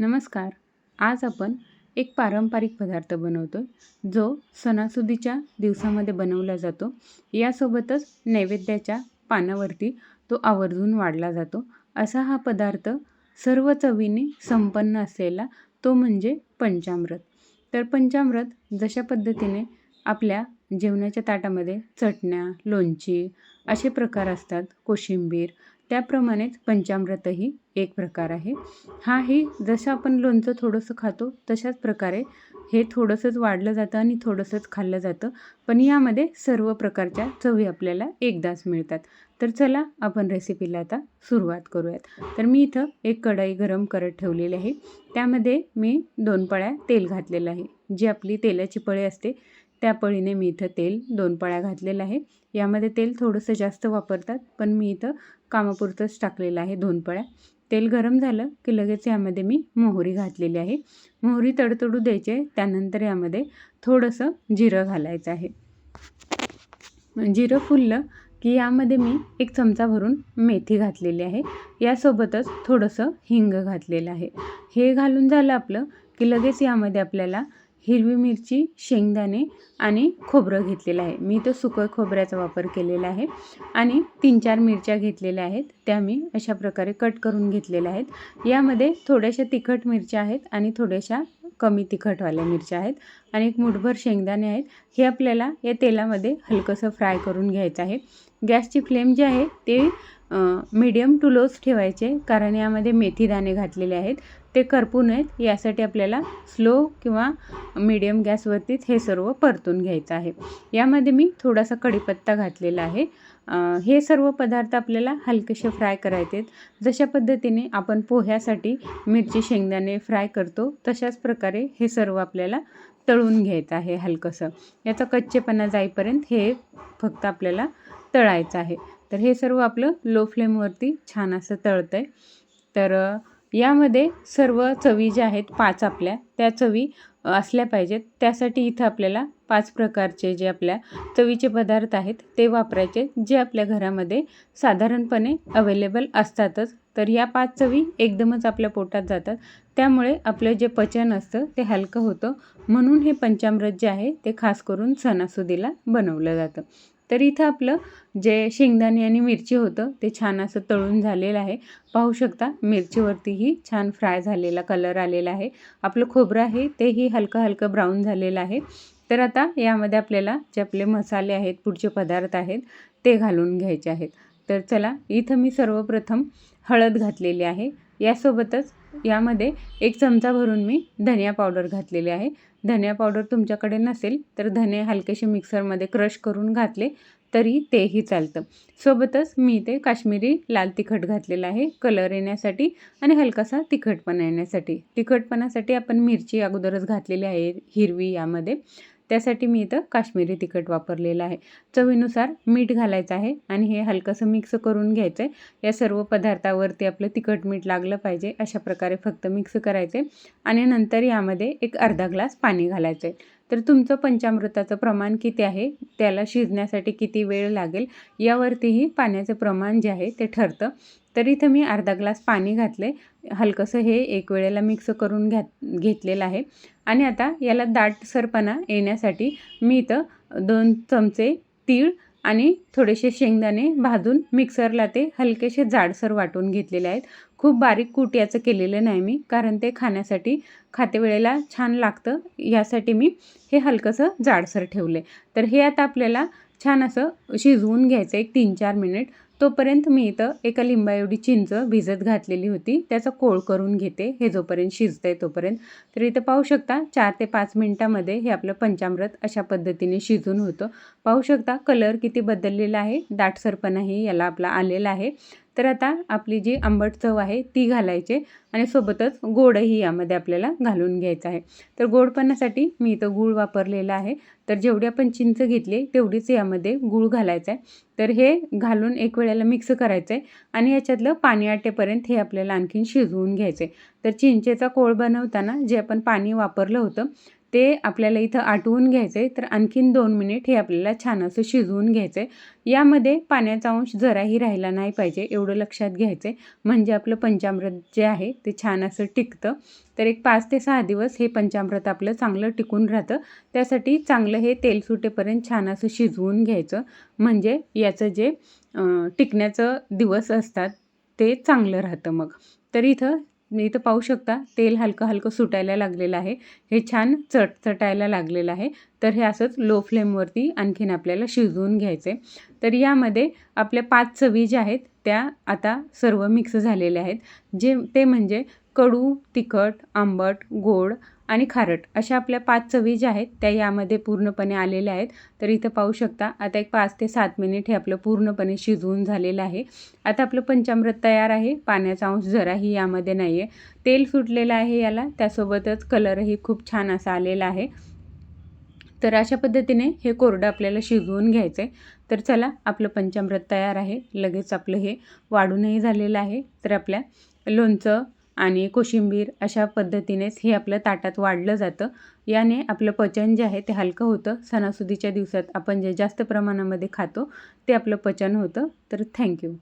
नमस्कार. आज आपण एक पारंपरिक पदार्थ बनवतो जो सणासुदीच्या दिवसामध्ये बनवला जातो. यासोबतच नैवेद्याच्या पानावरती तो आवर्जून वाढला जातो. असा हा पदार्थ सर्व चवीने संपन्न असलेला तो म्हणजे पंचामृत. तर पंचामृत जशा पद्धतीने आपल्या जेवणाच्या ताटामध्ये चटण्या लोणची असे प्रकार असतात. कोशिंबीर त्याप्रमाणेच पंचामृतही एक प्रकार आहे. हाही जसं आपण लोणचं थोडंसं खातो तशाच प्रकारे हे थोडंसंच वाढलं जातं आणि थोडंसंच खाल्लं जातं. पण यामध्ये सर्व प्रकारच्या चवी आपल्याला एकदाच मिळतात. तर चला आपण रेसिपीला आता सुरुवात करूयात. तर मी इथं एक कढई गरम करत ठेवलेली आहे. त्यामध्ये मी दोन पळ्या तेल घातलेलं आहे. जी आपली तेलाची पळी असते त्या पळीने मी इथं तेल दोन पळ्या घातलेलं आहे. यामध्ये तेल थोडंसं जास्त वापरतात पण मी इथं कामापुरतंच टाकलेलं आहे दोन पळ्या. तेल गरम झालं की लगेच यामध्ये मी मोहरी घातलेली आहे. मोहरी तडतडू द्यायचे त्यानंतर यामध्ये थोडंसं जिरं घालायचं आहे. जिरं फुललं की यामध्ये मी एक चमचा भरून मेथी घातलेली आहे. यासोबतच थोडंसं हिंग घातलेलं आहे. हे घालून झालं आपलं की लगेच यामध्ये आपल्याला हिरवी मिरची शेंगदाणे आणि खोबरं घेतलेलं आहे. मी तर सुकं खोबऱ्याचा वापर केलेला आहे आणि तीन चार मिरच्या घेतलेल्या आहेत. त्या मी अशा प्रकारे कट करून घेतलेल्या आहेत. यामध्ये थोड्याशा तिखट मिरच्या आहेत आणि थोड्याशा कमी तिखटवाल्या मिरच्या आहेत आणि एक मुठभर शेंगदाणे आहेत. हे आपल्याला या तेलामध्ये हलकंसं फ्राय करून घ्यायचं आहे. गॅसची फ्लेम जी आहे ते मीडियम टू लोज ठेवायचे कारण यामध्ये मेथीदाणे घातलेले आहेत. ते करपू नयेत यासाठी आपल्याला स्लो किंवा मीडियम गॅसवरतीच हे सर्व परतून घ्यायचं आहे. यामध्ये मी थोडासा कढीपत्ता घातलेला आहे. हे सर्व पदार्थ आपल्याला हलकेसे फ्राय करायचे आहेत. जशा पद्धतीने आपण पोह्यासाठी मिरची शेंगदाणे फ्राय करतो तशाच प्रकारे हे सर्व आपल्याला तळून घ्यायचं आहे हलकंसं. याचा कच्चेपणा जाईपर्यंत हे फक्त आपल्याला तळायचं आहे. तर हे सर्व आपलं लो फ्लेमवरती छान असं तळतं आहे तर यामध्ये सर्व चवी ज्या आहेत पाच आपल्या. त्या चवी असल्या पाहिजेत. त्यासाठी इथं आपल्याला पाच प्रकारचे जे आपल्या चवीचे पदार्थ आहेत ते वापरायचे जे आपल्या घरामध्ये साधारणपणे अवेलेबल असतातच. तर या पाच चवी एकदमच आपल्या पोटात जातात. त्यामुळे आपलं जे पचन असतं ते हलकं होतं. म्हणून हे पंचामृत जे आहे ते खास करून सणासुदीला बनवलं जातं. तर इथं आपलं जे शेंगदाणे आणि मिरची होतं ते छान असं तळून झालेलं आहे. पाहू शकता मिरचीवरतीही छान फ्राय झालेला कलर आलेला आहे. आपलं खोबरं आहे तेही हलकं हलकं ब्राऊन झालेलं आहे. तर आता यामध्ये आपल्याला जे आपले मसाले आहेत पुढचे पदार्थ आहेत ते घालून घ्यायचे आहेत. तर चला इथं मी सर्वप्रथम हळद घातलेली आहे. यासोबतच यामध्ये एक चमचा भरून मी धनिया पावडर घातलेली आहे. धनिया पावडर तुमच्याकडे नसेल तर धने हलकेसे मिक्सरमध्ये क्रश करून घातले तरी तेही चालतं. सोबतच मी ते काश्मीरी लाल तिखट घातलेलं आहे कलर येण्यासाठी आणि हलकासा तिखटपणा येण्यासाठी. तिखटपणासाठी आपण मिरची अगोदरच घातलेली आहे हिरवी यामध्ये. त्यासाठी मी इथं काश्मीरी तिखट वापरलेलं आहे. चवीनुसार मीठ घालायचं आहे आणि हे हलकंसं मिक्स करून घ्यायचं आहे या सर्व पदार्थावरती आपलं तिखट मीठ लागलं पाहिजे अशा प्रकारे फक्त मिक्स करायचे आणि नंतर यामध्ये एक अर्धा ग्लास पाणी घालायचं आहे तर तुमचं पंचामृताचं प्रमाण किती आहे? त्याला शिजण्यासाठी किती वेळ लागेल? यावरतीही पाण्याचं प्रमाण जे आहे ते ठरतं. तर इथं मी अर्धा ग्लास पाणी घातले हलकंसं हे एक वेळेला मिक्स करून घ्या घेतलेलं आहे. आणि आता याला दाटसरपणा येण्यासाठी मी इथं दोन चमचे तीळ आणि थोडेसे शेंगदाणे भाजून मिक्सरला ते हलकेसे जाडसर वाटून घेतलेले आहेत. खूप बारीक कूट याचं केलेलं नाही मी कारण ते खाण्यासाठी खाते वेळेला छान लागतं. यासाठी मी हे हलकंसं जाडसर ठेवले तर हे आता आपल्याला छान असं शिजवून घ्यायचं एक तीन चार मिनिट. तोपर्यंत मी इथं एका लिंबा एवढी चिंच भिजत घातलेली होती. त्याचा कोळ करून घेते. हे जोपर्यंत शिजतं आहे तोपर्यंत. तर इथं पाहू शकता चार ते पाच मिनटामध्ये हे आपलं पंचामृत अशा पद्धतीने शिजून होतं. पाहू शकता कलर किती बदललेला आहे. दाटसरपणाही याला आपला आलेला आहे. तर आता आपली जी आंबट चव आहे ती घालायचे आणि सोबतच गोडही यामध्ये आपल्याला घालून घ्यायचं आहे. तर गोडपणासाठी मी इथं गूळ वापरलेला आहे. तर जेवढी आपण चिंच घेतली तेवढीच यामध्ये गूळ घालायचं आहे. तर हे घालून एक वेळेला मिक्स करायचं आहे आणि याच्यातलं पाणी आटेपर्यंत हे आपल्याला आणखीन शिजवून घ्यायचं आहे. तर चिंचेचा कोळ बनवताना जे आपण पाणी वापरलं होतं ते आपल्याला इथं आटवून घ्यायचं आहे तर आणखीन दोन मिनिट हे आपल्याला छान असं शिजवून घ्यायचं आहे यामध्ये पाण्याचा अंश जराही राहिला नाही पाहिजे एवढं लक्षात घ्यायचं आहे म्हणजे आपलं पंचामृत जे आहे ते छान असं टिकतं. तर एक पाच ते सहा दिवस हे पंचामृत आपलं चांगलं टिकून राहतं. त्यासाठी चांगलं हे तेल सुटेपर्यंत छान असं शिजवून घ्यायचं. म्हणजे याचं जे टिकण्याचं दिवस असतात ते चांगलं राहतं मग. तर इथं इथं पाहू शकता तेल हलकं हलकं सुटायला लागलेलं आहे. हे छान चटचटायला लागलेलं आहे. तर हे असंच लो फ्लेमवरती आणखीन आपल्याला शिजवून घ्यायचे तर यामध्ये आपल्या पाच चवी ज्या आहेत त्या आता सर्व मिक्स झालेल्या आहेत. जे ते म्हणजे कडू तिखट आंबट गोड आणि खारट अशा आपल्या पाच चवी ज्या आहेत त्या यामध्ये पूर्णपणे आलेल्या आहेत. तर इथं पाहू शकता आता एक पाच ते सात मिनिट हे आपलं पूर्णपणे शिजवून झालेलं आहे. आता आपलं पंचामृत तयार आहे. पाण्याचा अंश जराही यामध्ये नाही आहे तेल सुटलेलं आहे याला. त्यासोबतच कलरही खूप छान असा आलेला आहे. तर अशा पद्धतीने हे कोरडं आपल्याला शिजवून घ्यायचं आहे तर चला आपलं पंचामृत तयार आहे. लगेच आपलं हे वाढूनही झालेलं आहे. तर आपल्या लोणचं आणि कोशिंबीर अशा पद्धतीनेच हे आपलं ताटात वाढलं जातं. याने आपलं पचन जे आहे ते हलकं होतं. सणासुदीच्या दिवसात आपण जे जास्त प्रमाणामध्ये खातो ते आपलं पचन होतं. तर थँक्यू.